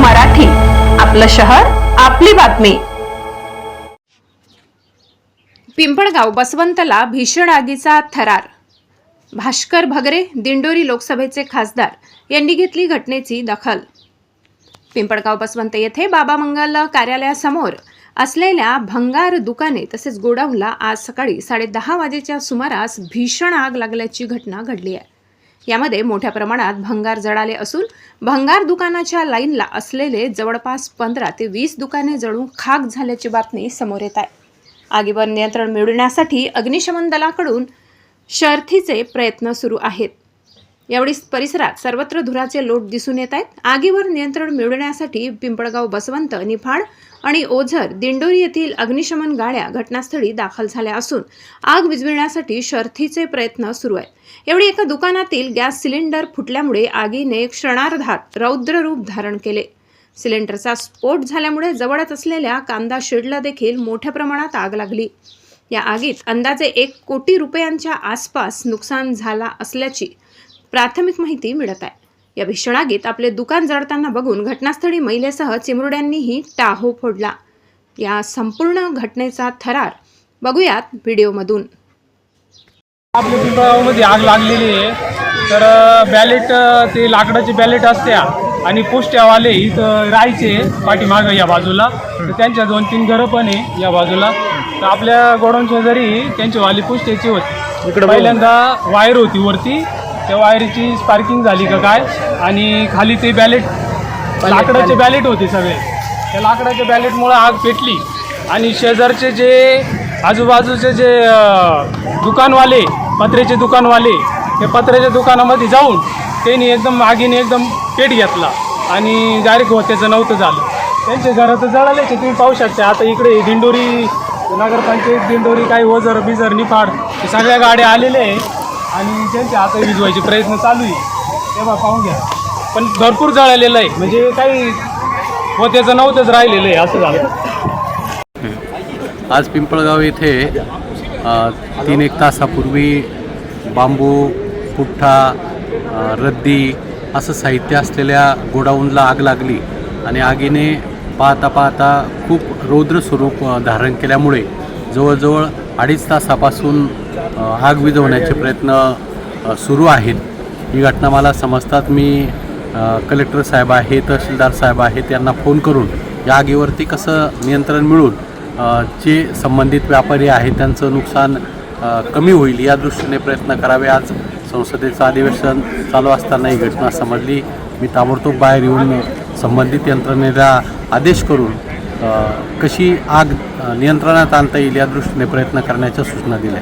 मराठी. आपलं शहर आपली बातमी. पिंपळगाव बसवंतला भीषण आगीचा थरार. भास्कर भगरे दिंडोरी लोकसभेचे खासदार यांनी घेतली घटनेची दखल. पिंपळगाव बसवंत येथे बाबा मंगल कार्यालयासमोर असलेल्या भंगार दुकाने तसेच गोडाऊनला आज सकाळी साडेदहा वाजेच्या सुमारास भीषण आग लागल्याची घटना घडली आहे. यामध्ये मोठ्या प्रमाणात भंगार जळाले असून भंगार दुकानाच्या लाईनला असलेले जवळपास पंधरा ते वीस दुकाने जळून खाक झाल्याची बातमी समोर येत आहे. आगीवर नियंत्रण मिळविण्यासाठी अग्निशमन दलाकडून शर्थीचे प्रयत्न सुरू आहेत. यावेळी परिसरात सर्वत्र धुराचे लोट दिसून येत आहेत. आगीवर नियंत्रण मिळवण्यासाठी पिंपळगाव बसवंत निफाड आणि ओझर दिंडोरी येथील अग्निशमन गाड्या घटनास्थळी दाखल झाल्या असून आग विझविण्यासाठी शर्थीचे प्रयत्न सुरू आहेत. यावेळी एका दुकानातील गॅस सिलेंडर फुटल्यामुळे आगीने क्षणार्धात रौद्र रूप धारण केले. सिलेंडरचा स्फोट झाल्यामुळे जवळच असलेल्या कांदा शेडला देखील मोठ्या प्रमाणात आग लागली. या आगीत अंदाजे एक कोटी रुपयांच्या आसपास नुकसान झाला असल्याची प्राथमिक माहिती मिळत आहे. या भीषण आगीत आपले दुकान जळताना बघून घटनास्थळी महिलेसह चिमुरड्यांनीही टाहो फोडला. या संपूर्ण घटनेचा थरार बघूयात व्हिडिओमधून. आपल्या पिंपळामध्ये आग लागलेली आहे. तर बॅलेट ते लाकडाचे बॅलेट असत्या आणि पोस्ट्यावाले इथं राहायचे पाठीमागं या बाजूला. तर त्यांच्या दोन तीन घरं पण आहे या बाजूला. तर आपल्या गोडाऊन शेजारी त्यांची वाली पोस्ट्याची होती पहिल्यांदा वायर होती वरती. त्या वायरीची स्पार्किंग झाली का काय? आणि खाली ते बॅलेट लाकडाचे बॅलेट होते सगळे. त्या लाकडाच्या बॅलेटमुळे आग पेटली. आणि शेजारचे जे आजूबाजूचे जे दुकानवाले पत्र्याचे दुकानवाले ते पत्र्याच्या दुकानामध्ये जाऊन त्यांनी एकदम आगीने एकदम पेट घेतला. आणि डायरेक्ट होत्याचं नव्हतं झालं. त्यांचे घरं तर जळालेच आहे, तुम्ही पाहू शकता. आता इकडे दिंडोरी नगरपंचायत दिंडोरी काही ओझर बिझर निफाड हे सगळ्या गाड्या आलेल्या आहे आणि त्यांचे आता विजवायचे प्रयत्न चालू आहे. तेव्हा पाहून घ्या. पण भरपूर जळालेलं आहे. म्हणजे काही होत्याचं नव्हतंच राहिलेलं आहे असं झालं. आज पिंपळगाव येथे तीन एक तासापूर्वी बांबू पुठ्ठा रद्दी असं साहित्य असलेल्या गोडाऊनला आग लागली आणि आगीने पाहता पाहता खूप रौद्र स्वरूप धारण केल्यामुळे जवळजवळ अडीच तासापासून आग विझवण्याचे प्रयत्न सुरू आहेत. ही घटना मला समजतात. मी कलेक्टर साहेब आहे तहसीलदार साहेब आहेत यांना फोन करून या आगीवरती कसं नियंत्रण मिळून जे संबंधित व्यापारी आहेत त्यांचं नुकसान कमी होईल या दृष्टीने प्रयत्न करावे. आज संसदेचं अधिवेशन चालू असताना ही घटना समजली. मी ताबडतोब बाहेर येऊन संबंधित यंत्रणेला आदेश करून कशी आग नियंत्रणात आणता येईल या दृष्टीने प्रयत्न करण्याच्या सूचना दिल्या.